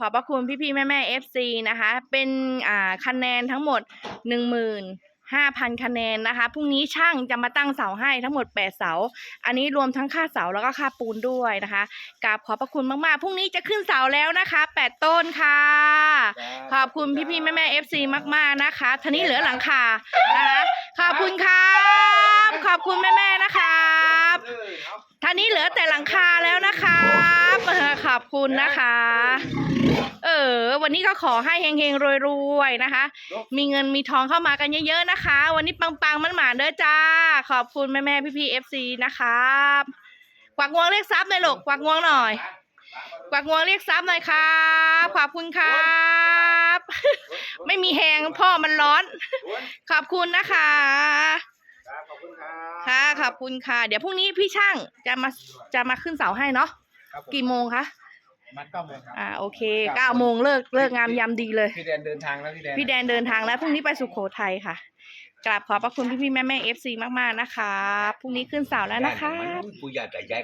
ขอบพระคุณพี่พี่ๆแม่แม่เอฟซีนะคะ เป็นอ่าคะแนนทั้งหมดหนึ่งหมื่นห้าพันคะแนนนะคะ พรุ่งนี้ช่างจะมาตั้งเสาให้ทั้งหมดแปดเสา อันนี้รวมทั้งค่าเสาแล้วก็ค่าปูนด้วยนะคะกราบขอบพระคุณมากๆ พรุ่งนี้จะขึ้นเสาแล้วนะคะแปดต้นค่ะ ขอบคุณพี่พี่ๆแม่แม่เอฟซีมากๆนะคะทีนี้เหลือหลังคานะคะ ขอบคุณครับ ขอบคุณแม่แม่ๆนะครับท่านี้เหลือแต่หลังคาแล้วนะครับเออขอบคุณนะคะ เออ วันนี้ก็ขอให้เฮงๆรวยๆนะคะ มีเงินมีทองเข้ามากันเยอะๆนะคะ วันนี้ปังๆมันหมาเด้อจ้า ขอบคุณแม่ๆพี่ๆเอฟซีนะครับกวักงวงเรียกซับหน่อยลูกกวักงวงหน่อยกวักงวงเรียกซับหน่อยครับขอบคุณครับไม่มีแหงพ่อมันร้อน ขอบคุณนะคะขอบคุณครับค่ะ ขอบคุณค่ะ เดี๋ยวพรุ่งนี้พี่ช่างจะมาจะมาขึ้นเสาให้เนาะครับผมกี่โมงคะ มันเก้าโมงครับอ่าโอเคเก้าโมงเลิกเลิกงามยามดีเลย พี่แดนเดินทางแล้วพี่แดนพี่แดนเดินทางแล้วพรุ่งนี้ไปสุโขทัยค่ะกราบขอบพระคุณพี่พี่ๆแม่แม่เอฟซีมากๆนะคะพรุ่งนี้ขึ้นเสาแล้วนะคะ ผู้ใหญ่แต่ใหญ่